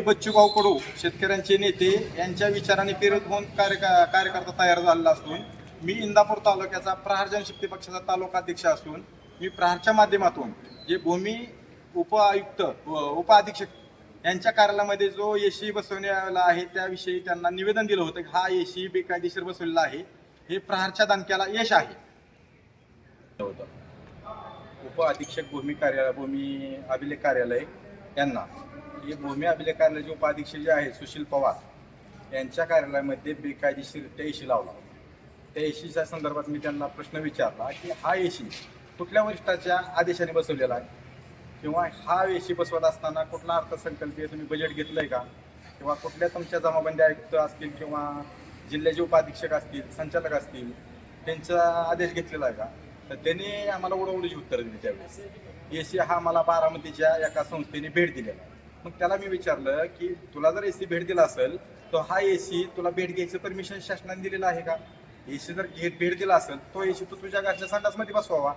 बच्चूभाऊ कडू शेतकऱ्यांचे नेते यांच्या विचाराने प्रेरित होऊन कार्यका कार्यकर्ता तयार झालेला असून मी इंदापूर तालुक्याचा प्रहार जनशक्ती पक्षाचा तालुका अध्यक्ष असून मी प्रहारच्या माध्यमातून जे भूमी उप आयुक्त उप अधीक्षक यांच्या कार्यालयामध्ये जो एशी बसवण्याला आहे त्याविषयी त्यांना निवेदन दिलं होतं की हा एशी बेकायदेशीर बसवलेला आहे. हे प्रहारच्या दणक्याला यश आहे. उप अधीक्षक भूमी कार्यालय भूमी अभिलेख कार्यालय यांना हे भूमी अभिलेख कार्यालयाचे उपाधीक्षक जे आहेत सुशील पवार यांच्या कार्यालयामध्ये बेकायदेशीर त्या एशी लावला त्या एशीच्या संदर्भात मी त्यांना प्रश्न विचारला की हा एशी कुठल्या वरिष्ठाच्या आदेशाने बसवलेला आहे? किंवा हा एशी बसवत असताना कुठला अर्थसंकल्पीय तुम्ही बजेट घेतलंय का? किंवा कुठल्या तुमच्या जमाबंदी आयुक्त असतील किंवा जिल्ह्याचे उपाधीक्षक असतील संचालक असतील त्यांचा आदेश घेतलेला आहे का? तर त्यांनी आम्हाला उडवडीची उत्तर दिली त्यावेळेस. एसी हा मला बारामतीच्या एका संस्थेने भेट दिलेला आहे. मग त्याला मी विचारलं की तुला जर एसी भेट दिला असेल तर हा एसी तुला भेट घ्यायचं परमिशन शासनाने दिलेलं आहे का? एसी जर घेत भेट दिला असेल तो एसी तू तुझ्या घरच्या संडासमध्ये बसवावा.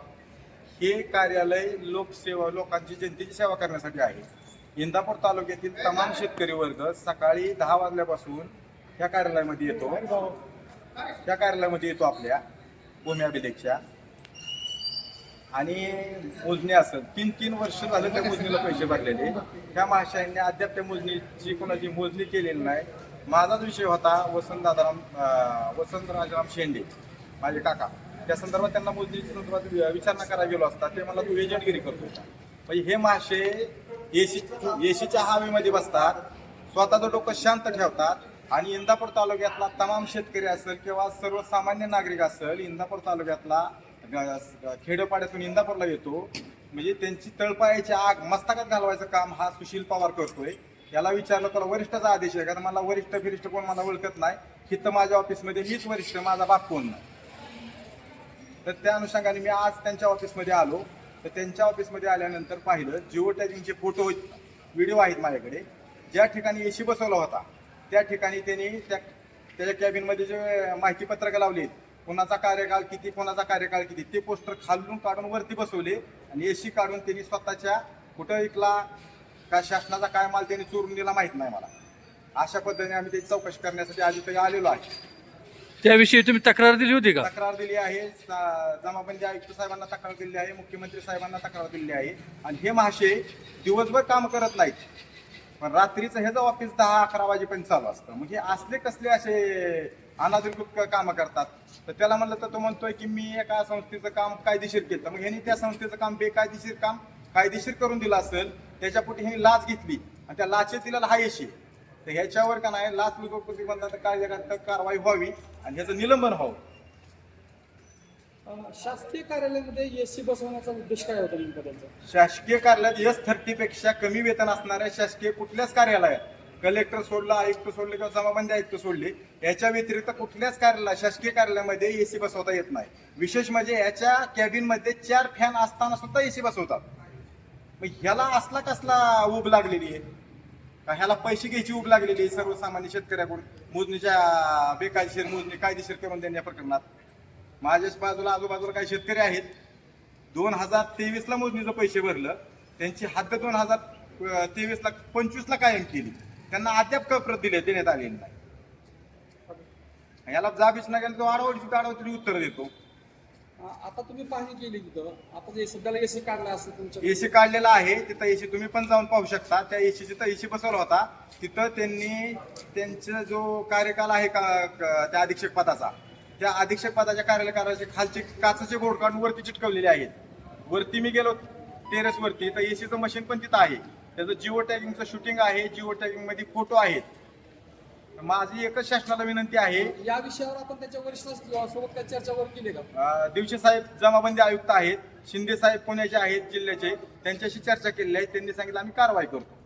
हे कार्यालय लोकसेवा लोकांची जनतेची सेवा करण्यासाठी आहे. इंदापूर तालुक्यातील तमाम शेतकरी वर्ग सकाळी दहा वाजल्यापासून या कार्यालयामध्ये येतो. त्या कार्यालयामध्ये येतो आपल्या भूमी अभिलेखच्या. आणि मोजणी असेल तीन तीन वर्ष झालं त्या मोजणीला पैसे भरलेले. त्या महाशयांनी अद्याप त्या मोजणीची कोणाची मोजणी केलेली नाही. माझाच विषय होता वसंत दादाराम वसंत राजाराम शेंडे माझे काका. त्या संदर्भात त्यांना मोजणीच्या संदर्भात वि- विचारणा करायला गेलो असता ते मला तू एजंटगिरी करतो म्हणजे हे मासे एसी एसीच्या हवेमध्ये बसतात स्वतःचं डोकं शांत ठेवतात आणि इंदापूर तालुक्यातला तमाम शेतकरी असेल किंवा सर्वसामान्य नागरिक असेल इंदापूर तालुक्यातला ग- खेडोपाड्यातून इंदापूरला येतो. म्हणजे त्यांची तळपायाची आग मस्तकात घालवायचं काम हा सुशील पवार करतोय. याला विचारलं तुला वरिष्ठाचा आदेश आहे कारण मला वरिष्ठ फिरिष्ठ कोण मला ओळखत नाही. तर माझ्या ऑफिसमध्ये मीच वरिष्ठ माझा बाप कोण नाही. तर त्या अनुषंगाने मी आज त्यांच्या ऑफिसमध्ये आलो. तर त्यांच्या ऑफिसमध्ये आल्यानंतर पाहिलं जिओ टॅगिंगचे फोटो व्हिडिओ आहेत माझ्याकडे. ज्या ठिकाणी एसी बसवला होता त्या ठिकाणी त्यांनी त्या त्याच्या कॅबिनमध्ये जे माहितीपत्रकं लावली आहेत कोणाचा कार्यकाळ किती कोणाचा कार्यकाळ किती ते पोस्टर खालून काढून वरती बसवले आणि एसी काढून त्यांनी स्वतःच्या कुठं ऐकला का शासनाचा काय माल त्यांनी चोरून दिला माहीत नाही मला. अशा पद्धतीने आम्ही त्याची चौकशी करण्यासाठी आज इथे आलेलो आहे. त्याविषयी तुम्ही तक्रार दिली होती का? तक्रार दिली आहे सा- जमाबंदी आयुक्त साहेबांना तक्रार दिली आहे मुख्यमंत्री साहेबांना तक्रार दिली आहे. आणि हे महाशय दिवसभर काम करत नाहीत. पण रात्रीचं ह्याचं ऑफिस दहा अकरा वाजेपर्यंत चालू असतं. हे असले कसले असे अनाधिकृत कामं करतात. तर त्याला म्हणलं तर तो म्हणतोय की मी एका संस्थेचं काम कायदेशीर केलं. मग ह्यांनी त्या संस्थेचं काम बेकायदेशीर काम कायदेशीर करून दिलं असेल त्याच्यापोटी ह्यांनी लाच घेतली. आणि त्या लाचेत दिलेला हा यशी तर ह्याच्यावर का नाही लाच लुचपत प्रतिबंधात कार्यकर्ता कारवाई व्हावी आणि ह्याचं निलंबन व्हावं. शासकीय कार्यालयामध्ये एसी बसवण्याचा उद्देश काय होता नेमका त्यांचा? शासकीय कार्यालयात एस थर्टी पेक्षा कमी वेतन असणाऱ्या शासकीय कुठल्याच कार्यालयात कलेक्टर सोडला आयुक्त सोडले किंवा समाबंधी आयुक्त सोडले याच्या व्यतिरिक्त कुठल्याच कार्यालय शासकीय कार्यालयामध्ये एसी बसवता येत नाही. विशेष म्हणजे याच्या कॅबिनमध्ये चार फॅन असताना सुद्धा एसी बसवतात. मग ह्याला असला कसला ऊब लागलेली आहे? का ह्याला पैसे घ्यायची ऊब लागलेली आहे सर्वसामान्य शेतकऱ्याकडून? मोजणीच्या बेकायदेशीर मोजणी कायदेशीर करून देण्या प्रकरणात. माझ्याच बाजूला आजूबाजूला काही शेतकरी आहेत. दोन हजार तेवीसला मोजणीचं पैसे भरलं. त्यांची हद्द दोन हजार तेवीसला पंचवीसला कायम केली. त्यांना अद्याप कप्रत दिले देण्यात आलेली नाही. याला जाबीच नाही गेला तो आडवडीची आडवडी उत्तर देतो. आता तुम्ही पाहणी केली तिथं. आता जे सध्याला एसी काढला असेल तुमच्या एसी काढलेला आहे तिथं एसी तुम्ही पण जाऊन पाहू शकता. त्या एसी जिथं एसी बसवला होता. तिथं त्यांनी त्यांचा जो कार्यकाल आहे का का- त्या अधीक्षक पदाचा त्या अधीक्षक पदाच्या कार्यकालाचे खालचे काचाचे बोर्ड काढून वरती चिटकवलेले आहेत. वरती मी गेलो टेरेस वरती तर एसीचं मशीन पण तिथं आहे. त्याचं जिओ टॅगिंगचं शूटिंग आहे जिओ टॅगिंगमध्ये फोटो आहेत. माझी एकच शासनाला विनंती आहे. या विषयावर आपण त्याच्या वरिष्ठ सोबत चर्चा वर केली का? अ, दिवशी साहेब जमाबंदी आयुक्त आहेत शिंदे साहेब पुण्याचे आहेत जिल्ह्याचे. त्यांच्याशी चर्चा केलेली आहे. त्यांनी सांगितलं आम्ही कारवाई करतो.